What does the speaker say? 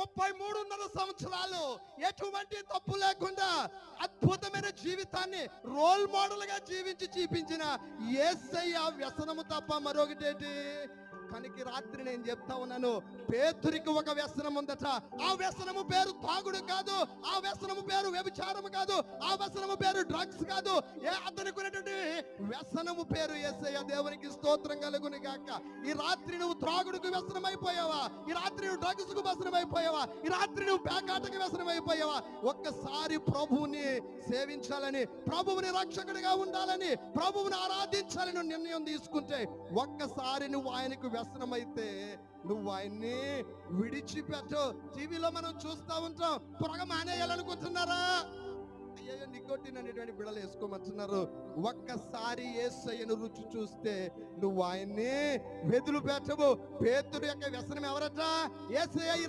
ముప్పై మూడున్నర సంవత్సరాలు ఎటువంటి తప్పు లేకుండా అద్భుతమైన జీవితాన్ని రోల్ మోడల్గా జీవించి చూపించిన ఏసయ్య వ్యసనము తప్ప మరొకటేటి? కనికి రాత్రి నేను చెప్తా ఉన్నాను పేతురికి ఒక వ్యసనం ఉందట. ఆ వ్యసనము పేరు తాగుడు కాదు ఆ వ్యసనము పేరు వ్యభిచారము కాదు ఆ వ్యసనము పేరు డ్రగ్స్ కాదు. ఏ అతనికి ఉన్నటువంటి వ్యసనము పేరు ఏసయ్య దేవునికి స్తోత్రం కలుగుని గాక. ఈ రాత్రి నువ్వు త్రాగుడుకు వ్యసనం అయిపోయావా ఈ రాత్రి నువ్వు డ్రగ్స్కు ఈ రాత్రి నువ్వు పేకాటకు వ్యసనమైపోయావా? అయిపోయావా ఒక్కసారి ప్రభువుని సేవించాలని ప్రభువుని రక్షకుడిగా ఉండాలని ప్రభువుని ఆరాధించాలని నువ్వు నిర్ణయం తీసుకుంటే ఒక్కసారి నువ్వు ఆయనకు వ్యసనమైతే నువ్వు ఆయన్ని విడిచిపెట్టు. టీవీలో మనం చూస్తా ఉంటాం. త్వరగా మానేయాలనుకుంటున్నారా? అయ్యో నికోటిన్ బిడలు వేసుకోమంటున్నారు. ఒక్కసారి ఏసయ్యను రుచి చూస్తే నువ్వు ఆయన్ని వెదులు పెట్టవు పేతుడు యొక్క వ్యసనం ఎవరట? ఏసయ్య ఈ